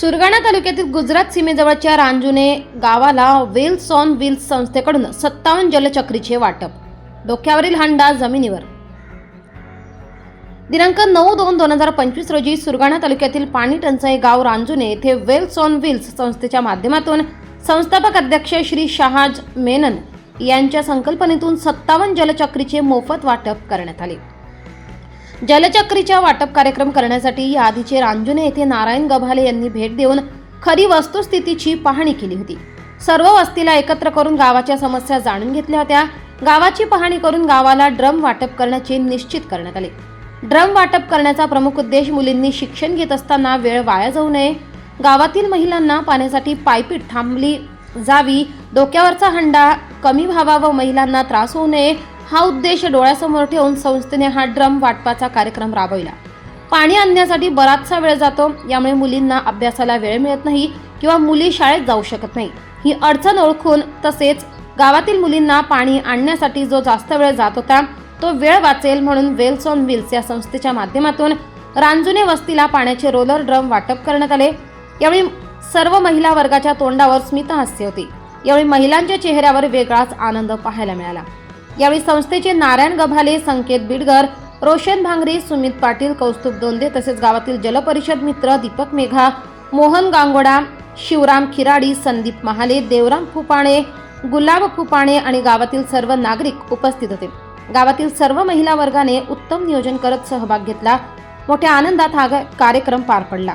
सुरगाणा तालुक्यातील गुजरात सीमेजवळच्या रांजुने गावाला Wales on wheels संस्थेकडून सत्तावन्न जलचक्रीचे वाटप. डोक्यावरील हंडा जमिनीवर. दिनांक नऊ दोन दोन हजार पंचवीस रोजी सुरगाणा तालुक्यातील पाणी टंचाई गाव रांजुने येथे वेल्स ऑन व्हील्स संस्थेच्या माध्यमातून संस्थापक अध्यक्ष श्री शहाज मेनन यांच्या संकल्पनेतून सत्तावन्न जलचक्रीचे मोफत वाटप करण्यात आले. जलचक्रीच्या वाटप कार्यक्रम करण्यासाठी याआधीचे रांजुने येथे नारायण गभाले यांनी भेट देऊन खरी वस्तुस्थितीची पाहणी केली होती. सर्व वस्तीला एकत्र करून गावाच्या समस्या जाणून घेतल्या होत्या. गावाची पाहणी करून गावाला ड्रम वाटप करण्याचे निश्चित करण्यात आले. ड्रम वाटप करण्याचा प्रमुख उद्देश मुलींनी शिक्षण घेत असताना वेळ वाया जाऊ नये. गावातील महिलांना पाण्यासाठी पायपीट थांबली जावी डोक्यावरचा हंडा कमी व्हावा व महिलांना त्रास होऊ नये. हा उद्देश डोळ्यासमोर ठेवून संस्थेने हा ड्रम वाटपाचा कार्यक्रम राबविला. पाणी आणण्यासाठी बराचसा वेळ जातो यामुळे मुलींना अभ्यासाला वेळ मिळत नाही किंवा मुली शाळेत जाऊ शकत नाही. ही अडचण ओळखून तसेच गावातील मुलींना पाणी आणण्यासाठी जो जास्त वेळ जात होता तो वेळ वाचेल म्हणून वेल्स ऑन व्हील्स या संस्थेच्या माध्यमातून रांजुने वस्तीला पाण्याचे रोलर ड्रम वाटप करण्यात आले. यावेळी सर्व महिला वर्गाच्या तोंडावर स्मितहास्य होते. यावेळी महिलांच्या चेहऱ्यावर वेगळाच आनंद पाहायला मिळाला. यावेळी संस्थेचे नारायण गभाले संकेत बिडगर रोशन भांगरे सुमित पाटील कौस्तुभ दोंदे तसेच गावातील जलपरिषद मित्र दीपक मेघा मोहन गांगोडा शिवराम खिराडी संदीप महाले देवराम फुपाणे गुलाब फुपाणे आणि गावातील सर्व नागरिक उपस्थित होते. गावातील सर्व महिला वर्गाने उत्तम नियोजन करत सहभाग घेतला. मोठ्या आनंदात हा ग- कार्यक्रम पार पडला.